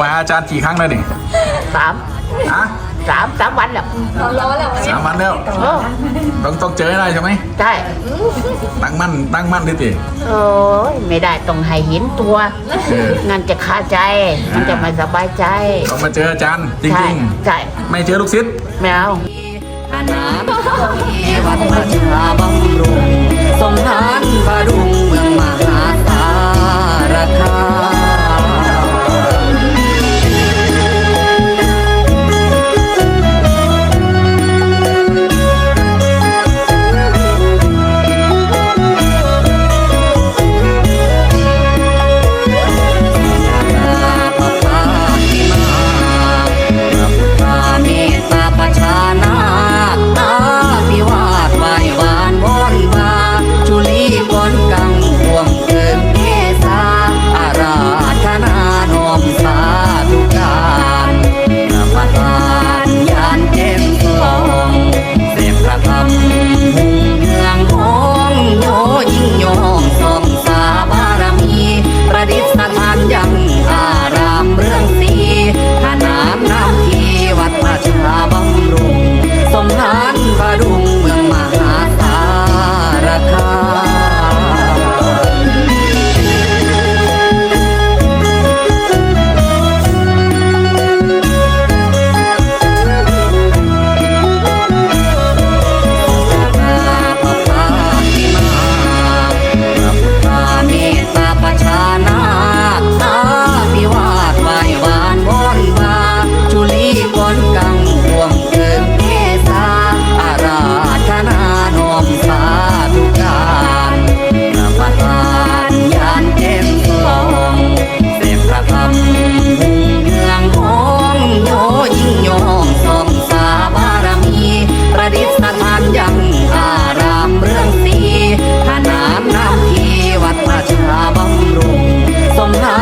อาจารย์กี่ครั้งแล้วนี่สามฮะสามสามวันแล้วเราร้อนแล้ววันนี้สามวันแล้วเออต้องต้องเจอให้ได้ใช่ไหมใช่ตั้งมั่นตั้งมั่นที่ติโอ้ยไม่ได้ต้องให้เห็นตัวเออ งั้นจะคาใจมันจะไม่สบายใจ ต้องมาเจออาจารย์จใช่ริงใช่ๆ ไม่เจอลูกศิษย์ไม่เอาขนานวัดประชาบำรุงสมทานบารุงเมืองมหาสารคา 없나?